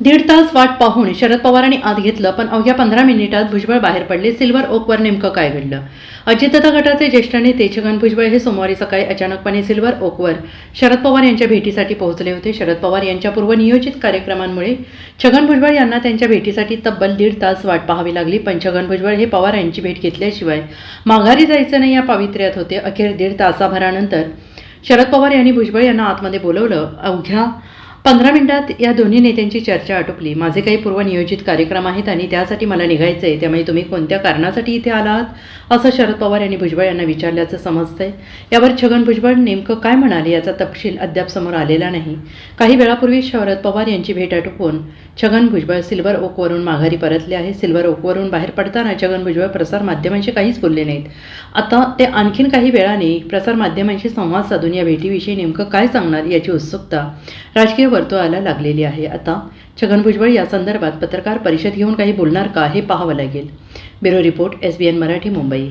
दीड तास वाट पाहून शरद पवारांनी आत घेतलं पण अवघ्या पंधरा मिनिटात भुजबळ बाहेर पडले सिल्वर ओकवर नेमकं काय घडलं? अजितदादा गटाचे ज्येष्ठ नेते छगन भुजबळ हे सोमवारी सकाळी अचानकपणे सिल्वर ओकवर शरद पवार यांच्या भेटीसाठी पोहोचले होते. शरद पवार यांच्या पूर्वनियोजित कार्यक्रमांमुळे छगन भुजबळ यांना त्यांच्या भेटीसाठी तब्बल दीड तास वाट पाहावी लागली पण छगन भुजबळ हे पवार यांची भेट घेतल्याशिवाय माघारी जायचं नाही या पावित्र्यात होते. अखेर दीड तासाभरानंतर शरद पवार यांनी भुजबळ यांना आतमध्ये बोलवलं. अवघ्या पंधरा मिनिटात या दोन्ही नेत्यांची चर्चा आटोपली. माझे काही पूर्वनियोजित कार्यक्रम आहेत आणि त्यासाठी मला निघायचं आहे त्यामुळे तुम्ही कोणत्या कारणासाठी इथे आला आहात असं शरद पवार यांनी भुजबळ यांना विचारल्याचं समजतंय. यावर छगन भुजबळ नेमकं काय म्हणाले याचा तपशील अद्याप समोर आलेला नाही. काही वेळापूर्वी शरद पवार यांची भेट आटोपून छगन भुजबळ सिल्वर ओकवरून माघारी परतले आहे सिल्वर ओकवरून बाहेर पडताना छगन भुजबळ प्रसार माध्यमांशी काहीच बोलले नाहीत. आता ते आणखीन काही वेळाने प्रसार माध्यमांशी संवाद साधून या भेटीविषयी नेमकं काय सांगणार याची उत्सुकता राजकीय वर्तुळाला लागलेली आहे. आता छगन भुजबळ या संदर्भात पत्रकार परिषद घेऊन काही बोलणार का हे पाहावं लागेल. Bureau report S B N Marathi Mumbai.